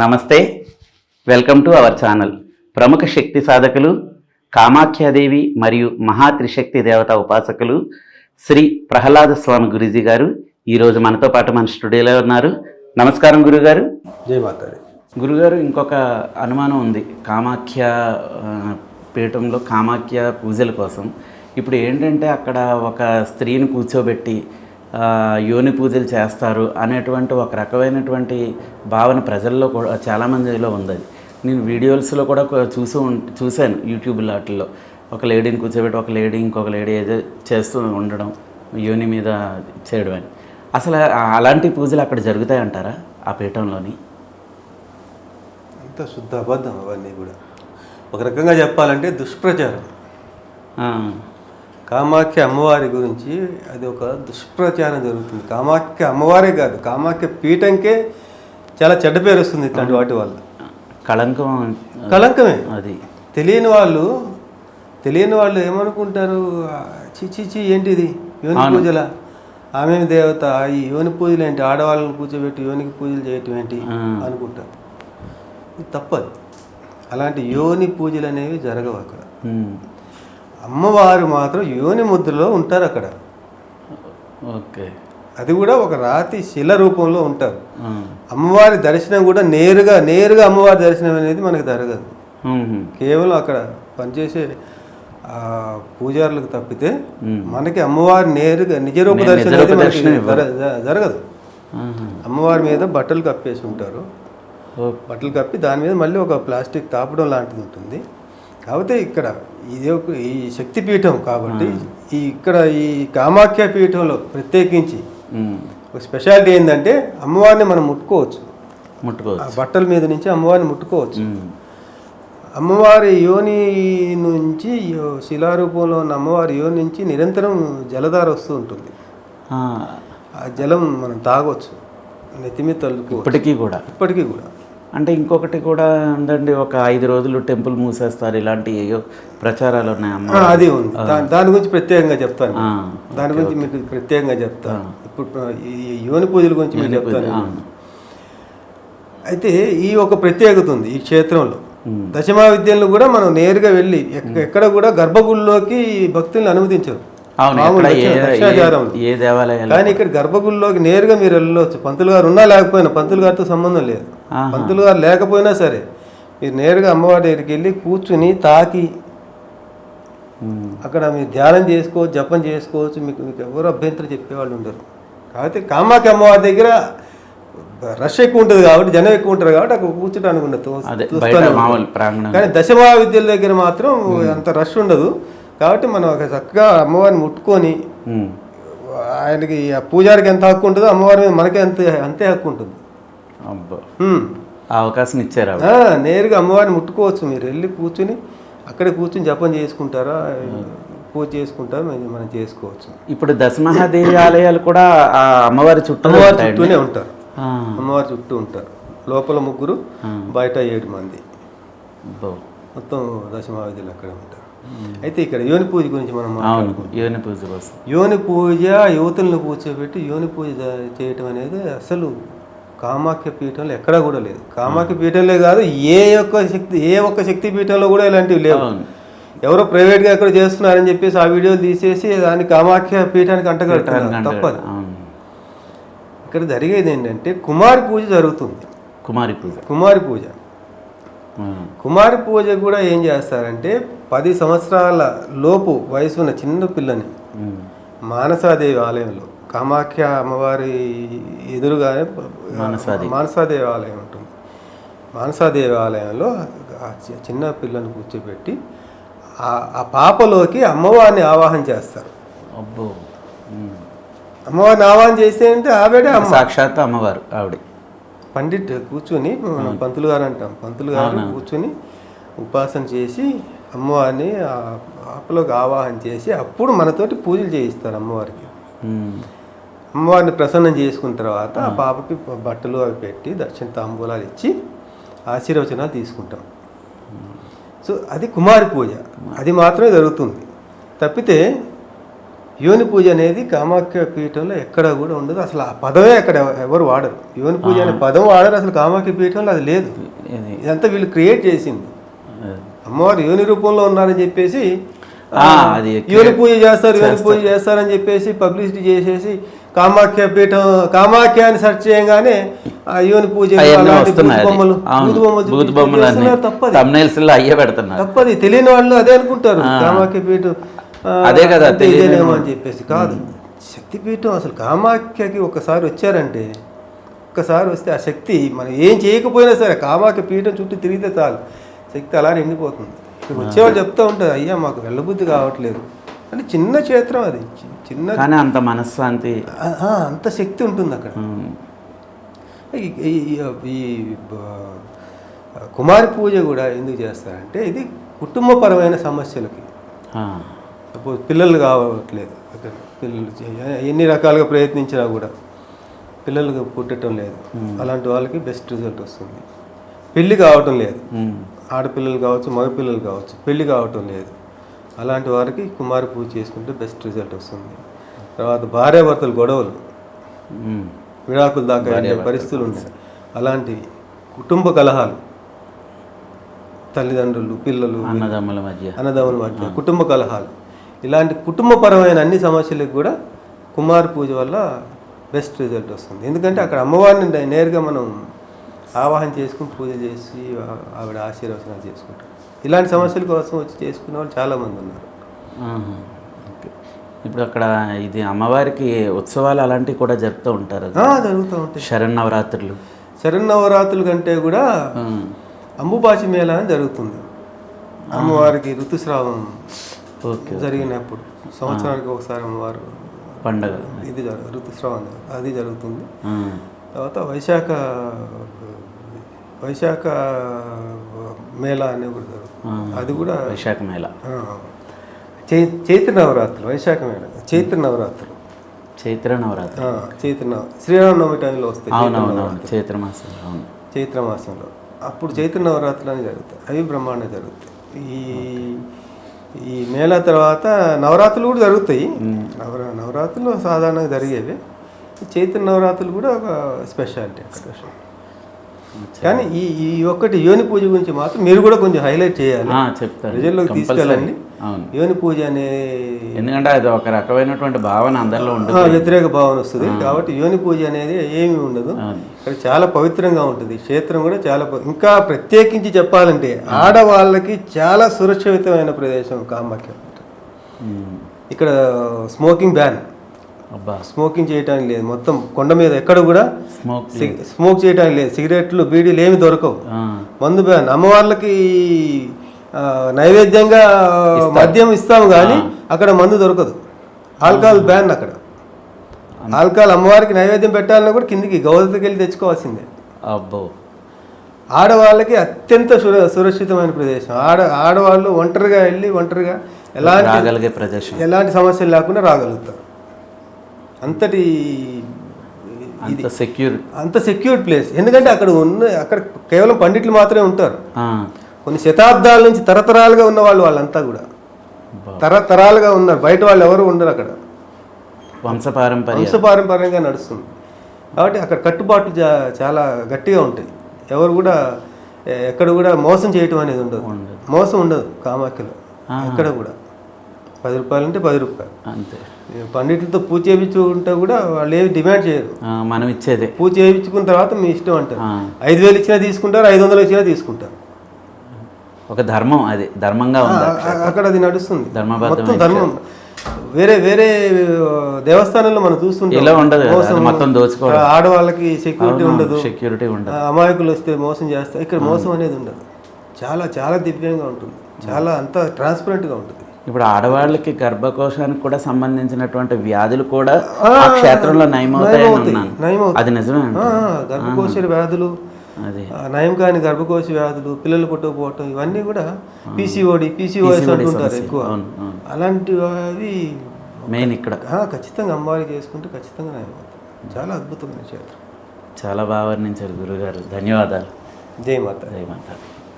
నమస్తే. Welcome to our channel ప్రముఖ శక్తి సాధకులు కామాఖ్యాదేవి మరియు మహా త్రిశక్తి దేవత ఉపాసకులు శ్రీ ప్రహ్లాద స్వామి గురూజీ గారు ఈరోజు మనతో పాటు మన స్టూడియోలో ఉన్నారు. నమస్కారం గురుగారు. జై మాతాది గురుగారు ఇంకొక అనుమానం ఉంది. కామాఖ్య పీఠంలో కామాఖ్య పూజల కోసం. ఇప్పుడు ఏంటంటే అక్కడ ఒక స్త్రీని కూర్చోబెట్టి యోని పూజలు చేస్తారు అనేటువంటి ఒక రకమైనటువంటి భావన ప్రజల్లో కూడా చాలామందిలో ఉంది నేను వీడియోస్లో కూడా చూసి ఉం- చూశాను యూట్యూబ్ వాటిల్లో ఒక లేడీని కూర్చోబెట్టి ఒక లేడీ ఇంకొక లేడీ ఏదో చేస్తూ ఉండడం యోని మీద చేయడం అని. అసలు అలాంటి పూజలు అక్కడ జరుగుతాయంటారా ఆ పీఠంలోని? అంత శుద్ధ అబద్ధం అవన్నీ కూడా. ఒక రకంగా చెప్పాలంటే దుష్ప్రచారం. కామాఖ్య అమ్మవారి గురించి అది ఒక దుష్ప్రచారం జరుగుతుంది. కామాఖ్య అమ్మవారే కాదు కామాఖ్య పీఠంకే చాలా చెడ్డ పేరు వస్తుంది ఇట్లాంటి వాటి వల్ల. కళంకం కళంకమే. అది. తెలియని వాళ్ళు తెలియని వాళ్ళు ఏమనుకుంటారు? ఆ, చి చి చి ఏంటిది? యోని పూజల? ఆమె దేవత ఈ యోని పూజలు ఏంటి? ఆడవాళ్ళని కూర్చోబెట్టి యోనికి పూజలు చేయటం ఏంటి? అనుకుంటారు. ఇది తప్పదు. అలాంటి యోని పూజలు అనేవి జరగవు అక్కడ. అమ్మవారు మాత్రం యోని ముద్రలో ఉంటారు అక్కడ. ఓకే. అది కూడా ఒక రాతి శిల రూపంలో ఉంటారు. అమ్మవారి దర్శనం కూడా నేరుగా నేరుగా అమ్మవారి దర్శనం అనేది మనకు జరగదు. కేవలం అక్కడ పనిచేసే పూజారులకు తప్పితే. మనకి అమ్మవారి నేరుగా నిజరూప దర్శనం అనేది మనకి జరగదు. అమ్మవారి మీద బట్టలు కప్పేసి ఉంటారు. బట్టలు కప్పి దాని మీద మళ్ళీ ఒక ప్లాస్టిక్ తాపడం లాంటిది ఉంటుంది. కాకపోతే ఇక్కడ ఇది ఒక ఈ శక్తి పీఠం కాబట్టి ఈ ఇక్కడ ఈ కామాఖ్య పీఠంలో ప్రత్యేకించి ఒక స్పెషాలిటీ ఏంటంటే అమ్మవారిని మనం ముట్టుకోవచ్చు. ముట్టుకోవచ్చు. బట్టల మీద నుంచి అమ్మవారిని ముట్టుకోవచ్చు. అమ్మవారి యోని నుంచి శిలారూపంలో ఉన్న అమ్మవారి యోని నుంచి నిరంతరం జలధార వస్తూ ఉంటుంది. ఆ, జలం మనం తాగొచ్చు. నెత్తిమీ తలుపుకోవచ్చు ఇప్పటికీ కూడా. ఇప్పటికీ కూడా. అంటే ఇంకొకటి కూడా ఉందండి ఒక ఐదు రోజులు టెంపుల్ మూసేస్తారు ఇలాంటి ప్రచారాలు ఉన్నాయి ఆ, అమ్మ అది ఉంది. దాని గురించి ప్రత్యేకంగా చెప్తాను. దాని గురించి మీకు ప్రత్యేకంగా చెప్తాను ఇప్పుడు ఈ యోని పూజల గురించి మీకు చెప్తాను. అయితే ఈ ఒక ప్రత్యేకత ఉంది ఈ క్షేత్రంలో. దశమా విద్యలను కూడా మనం నేరుగా వెళ్ళి ఎక్క- ఎక్కడ కూడా గర్భగుడిలోకి భక్తుల్ని అనుమతించరు. ఏ దేవాలయాలు కానీ ఇక్కడ గర్భగుడిలోకి నేరుగా మీరు వెళ్ళవచ్చు పంతులు గారు ఉన్నా లేకపోయినా పంతులు గారితో సంబంధం లేదు. పంతులు గారు లేకపోయినా సరే మీరు నేరుగా అమ్మవారి దగ్గరికి వెళ్ళి కూర్చుని తాకి అక్కడ మీరు ధ్యానం చేసుకోవచ్చు జపం చేసుకోవచ్చు. మీకు మీకు ఎవరు అభ్యంతరం చెప్పేవాళ్ళు ఉండరు. కాబట్టి కామాఖ్య అమ్మవారి దగ్గర రష్ ఎక్కువ ఉంటుంది కాబట్టి జనం ఎక్కువ ఉంటారు కాబట్టి అక్కడ కూర్చోడానికి ఉండదు. కానీ దశమా విద్యల దగ్గర మాత్రం అంత రష్ ఉండదు. కాబట్టి మనం ఒక చక్కగా అమ్మవారిని ముట్టుకొని ఆయనకి ఆ పూజారికి ఎంత హక్కు ఉంటుందో అమ్మవారి మీద మనకి అంతే అంతే హక్కు ఉంటుంది. అవకాశం ఇచ్చారు నేరుగా అమ్మవారిని ముట్టుకోవచ్చు మీరు. వెళ్ళి కూర్చుని అక్కడే కూర్చుని జపం చేసుకుంటారా? పూజ చేసుకుంటారా? మనం- చేసుకోవచ్చు. ఇప్పుడు దశమహాదేవి ఆలయాలు కూడా ఆ అమ్మవారి చుట్టూ అమ్మవారి. చుట్టూనే ఉంటారు. అమ్మవారి చుట్టూ ఉంటారు. లోపల ముగ్గురు. బయట ఏడు మంది. అబ్బో. మొత్తం దశమావిధులు అక్కడే ఉంటారు. అయితే ఇక్కడ యోని పూజ గురించి మనం అవును యోని పూజ కోసం. యోని పూజ యువతులను కూర్చోబెట్టి యోని పూజ చేయటం అనేది అసలు కామాఖ్య పీఠంలో ఎక్కడా కూడా లేదు. కామాఖ్య పీఠంలో కాదు ఏ ఒక్క శక్తి ఏ ఒక్క శక్తి పీఠంలో కూడా ఇలాంటివి లేవు. ఎవరో ప్రైవేట్గా ఎక్కడ చేస్తున్నారని చెప్పేసి ఆ వీడియోలు తీసేసి దాన్ని కామాఖ్య పీఠానికి అంటగడుతున్నారు తప్పదు. ఇక్కడ జరిగేది ఏంటంటే కుమారి పూజ జరుగుతుంది. కుమారి పూజ. కుమారి పూజ. కుమారి పూజ కూడా ఏం చేస్తారంటే పది సంవత్సరాల లోపు వయసు ఉన్న చిన్న పిల్లని మానసాదేవి ఆలయంలో. కామాఖ్య అమ్మవారి ఎదురుగానే మానసాదేవి. ఆలయం ఉంటుంది. మానసాదేవి ఆలయంలో చిన్న పిల్లని కూర్చోబెట్టి ఆ- పాపలోకి అమ్మవారిని ఆవాహన చేస్తారు. అబ్బో. అమ్మవారిని ఆవాహన చేస్తే అంటే ఆవిడే సాక్షాత్ అమ్మవారు ఆవిడ. పండిట్ కూర్చుని పంతులు గారు అంటాం. పంతులు గారు కూర్చుని ఉపాసన చేసి అమ్మవారిని ఆ పాపలోకి ఆవాహన చేసి అప్పుడు మనతోటి పూజలు చేయిస్తారు అమ్మవారికి. అమ్మవారిని ప్రసన్నం చేసుకున్న తర్వాత ఆ పాపకి బట్టలు అవి పెట్టి దక్షిణ తాంబూలాలు ఇచ్చి ఆశీర్వచనాలు తీసుకుంటాం. సో అది కుమారి పూజ. అది మాత్రమే జరుగుతుంది. తప్పితే యోని పూజ అనేది కామాఖ్య పీఠంలో ఎక్కడ కూడా ఉండదు. అసలు ఆ పదమే అక్కడ ఎవరు వాడరు. యోని పూజ అనే పదం వాడరు అసలు కామాఖ్య పీఠంలో అది లేదు. ఇది ఇదంతా వీళ్ళు క్రియేట్ చేసింది. అమ్మవారు యోని రూపంలో ఉన్నారని చెప్పేసి యోని పూజ చేస్తారు యోని పూజ చేస్తారని చెప్పేసి పబ్లిసిటీ చేసేసి కామాఖ్య పీఠం కామాఖ్య అని సెర్చ్ చేయగానే ఆ యోని పూజ. బొమ్మలు తప్పది. అయ్యే పెడుతున్నారు. తప్పది. తెలియని వాళ్ళు అదే అనుకుంటారు. కామాఖ్య పీఠం అదే కదా ఇదేనేమో అని చెప్పేసి కాదు. శక్తిపీఠం అసలు కామాఖ్యకి ఒకసారి వచ్చారంటే ఒక్కసారి వస్తే ఆ శక్తి మనం ఏం చేయకపోయినా సరే కామాఖ్య పీఠం చుట్టూ తిరిగితే చాలు. శక్తి అలా నిండిపోతుంది ఇక్కడ వచ్చేవాళ్ళు చెప్తూ ఉంటారు అయ్యా మాకు వెళ్ళబుద్ధి కావట్లేదు. అంటే చిన్న క్షేత్రం అది. చిన్న కానీ అంత మనశ్శాంతి. అంత శక్తి ఉంటుంది అక్కడ. ఈ- కుమారి పూజ కూడా ఎందుకు చేస్తారంటే ఇది కుటుంబపరమైన సమస్యలకి. సపోజ్ పిల్లలు కావట్లేదు. అక్కడ పిల్లలు ఎన్ని రకాలుగా ప్రయత్నించినా కూడా పిల్లలు పుట్టడం లేదు. అలాంటి వాళ్ళకి బెస్ట్ రిజల్ట్ వస్తుంది. పెళ్ళి కావటం లేదు. ఆడపిల్లలు కావచ్చు మగపిల్లలు కావచ్చు పెళ్ళి కావటం లేదు. అలాంటి వారికి కుమారి పూజ చేసుకుంటే బెస్ట్ రిజల్ట్ వస్తుంది. తర్వాత భార్యాభర్తలు గొడవలు. విడాకుల దాకా పరిస్థితులు ఉన్నాయి అలాంటివి కుటుంబ కలహాలు. తల్లిదండ్రులు పిల్లలు అన్నదమ్ముల మధ్య. అన్నదమ్ముల మధ్య కుటుంబ కలహాలు. ఇలాంటి కుటుంబపరమైన అన్ని సమస్యలకు కూడా కుమార్ పూజ వల్ల బెస్ట్ రిజల్ట్ వస్తుంది. ఎందుకంటే అక్కడ అమ్మవారిని నేరుగా మనం ఆవాహన చేసుకుని పూజ చేసి ఆవిడ ఆశీర్వచనాలు చేసుకుంటాం. ఇలాంటి సమస్యల కోసం వచ్చి చేసుకునే వాళ్ళు చాలామంది ఉన్నారు. ఇప్పుడు అక్కడ ఇది అమ్మవారికి ఉత్సవాలు అలాంటివి కూడా జరుపుతూ ఉంటారు జరుగుతూ ఉంటాయి. శరన్నవరాత్రులు. శరన్నవరాత్రుల కంటే కూడా అంబుబాచి మేళ అని జరుగుతుంది. అమ్మవారికి ఋతుస్రావం జరిగినప్పుడు సంవత్సరానికి ఒకసారి అమ్మవారు పండగ. ఇది ఋతుస్రావం అది జరుగుతుంది. తర్వాత వైశాఖ వైశాఖ మేళ అనేది కూడా జరుగుతుంది అది కూడా వైశాఖ మేళ. చై చైత్ర నవరాత్రులు వైశాఖ మేళ చైత్ర నవరాత్రులు. చైత్ర నవరాత్రి చైత్ర నవ శ్రీరామనవమి టైంలో వస్తాయి చైత్ర అవునవునవును నవరాత్రులు. చైత్ర మాసం అవును. చైత్ర మాసంలో. అప్పుడు చైత్ర నవరాత్రులు అని జరుగుతాయి అవి బ్రహ్మాండ జరుగుతాయి. ఈ ఈ మేళ తర్వాత నవరాత్రులు కూడా జరుగుతాయి. నవర నవరాత్రులు సాధారణంగా జరిగేవి. చైత్ర నవరాత్రులు కూడా ఒక స్పెషాలిటీ అక్కడ. కానీ ఈ ఈ ఒక్కటి యోని పూజ గురించి మాత్రం మీరు కూడా కొంచెం హైలైట్ చేయాలి. ఆ, చెప్తాను. ప్రజల్లోకి. తీసుకెళ్ళండి. యోని పూజ అనే ఎందుకంటే అది ఒక రకమైనటువంటి భావన అందరిలో ఉంటుంది. వ్యతిరేక భావన వస్తుంది. కాబట్టి యోని పూజ అనేది ఏమీ ఉండదు. ఇక్కడ చాలా పవిత్రంగా ఉంటుంది. క్షేత్రం కూడా చాలా ఇంకా ప్రత్యేకించి చెప్పాలంటే ఆడవాళ్ళకి చాలా సురక్షితమైన ప్రదేశం కామాఖ్య ఇక్కడ స్మోకింగ్ బ్యాన్. అబ్బా. స్మోకింగ్ చేయడానికి లేదు. మొత్తం కొండ మీద ఎక్కడ కూడా స్మోక్ చేయడానికి లేదు. సిగరెట్లు బీడీలు ఏమి దొరకవు. మందు బ్యాన్. అమ్మవార్లకి నైవేద్యంగా మద్యం ఇస్తాము కానీ అక్కడ మందు దొరకదు. ఆల్కహాల్ బ్యాన్ అక్కడ. ఆల్కహాల్ అమ్మవారికి నైవేద్యం పెట్టాలన్నా కూడా కిందికి గౌరవకి వెళ్ళి తెచ్చుకోవాల్సిందే. అబ్బో. ఆడవాళ్ళకి అత్యంత సుర సురక్షితమైన ప్రదేశం. ఆడ ఆడవాళ్ళు ఒంటరిగా వెళ్ళి ఒంటరిగా ఎలాంటి రాగలిగే ప్రదేశం. ఎలాంటి సమస్యలు లేకుండా రాగలుగుతారు. అంతటి అంత సెక్యూర్ అంత సెక్యూర్డ్ ప్లేస్ ఎందుకంటే అక్కడ ఉన్న అక్కడ కేవలం పండిట్లు మాత్రమే ఉంటారు. కొన్ని శతాబ్దాల నుంచి తరతరాలుగా ఉన్న వాళ్ళు వాళ్ళంతా కూడా. తరతరాలుగా ఉన్నారు. బయట వాళ్ళు ఎవరు ఉండరు అక్కడ. వంశపారంపర్య. వంశపారంపర్యంగా నడుస్తుంది. కాబట్టి అక్కడ కట్టుబాట్లు చా- చాలా గట్టిగా ఉంటాయి. ఎవరు కూడా ఎక్కడ కూడా మోసం చేయటం అనేది ఉండదు. మోసం ఉండదు కామాఖ్యలో. ఎక్కడ కూడా. పది రూపాయలు అంటే పది రూపాయలు. అంతే. పండితులతో పూజ చేయించుకుంటే కూడా వాళ్ళు ఏమి డిమాండ్ చేయరు. మనం ఇచ్చేదే. పూజ చేయించుకున్న తర్వాత మీ ఇష్టం అంటారు. ఐదు వేలు ఇచ్చినా తీసుకుంటారు ఐదు వందలు ఇచ్చినా తీసుకుంటారు. ఒక ధర్మం అది ధర్మంగా ఉంది అక్కడ. అది నడుస్తుంది. ధర్మం. వేరే వేరే దేవస్థానంలో మనం చూస్తుంటాం. ఇలా ఉండదు మొత్తం దోచుకోవడం. ఆడవాళ్ళకి సెక్యూరిటీ ఉండదు. సెక్యూరిటీ ఉండదు. అమాయకులు వస్తే మోసం చేస్తారు ఇక్కడ మోసం అనేది ఉండదు. చాలా చాలా దివ్యంగా ఉంటుంది. చాలా అంతా ట్రాన్స్పరెంట్గా ఉంటుంది. ఇప్పుడు ఆడవాళ్ళకి గర్భకోశానికి కూడా సంబంధించినటువంటి వ్యాధులు కూడా ఆ క్షేత్రంలో నయమవుతాయి. అది నిజమే గర్భకోశ వ్యాధులు నయం కాని గర్భకోశ వ్యాధులు పిల్లలు పుట్టకపోవటం ఇవన్నీ కూడా పీసీఓడి పీసీఓఎస్ అంటుంటారు ఎక్కువ. అలాంటివి అవి మెయిన్ ఇక్కడ. ఖచ్చితంగా అమ్మవారికి చేసుకుంటే ఖచ్చితంగా నయమవుతాయి చాలా అద్భుతమైన క్షేత్రం. చాలా బాగా వర్ణించారు గురుగారు. ధన్యవాదాలు. జై మాత. జయ మాత.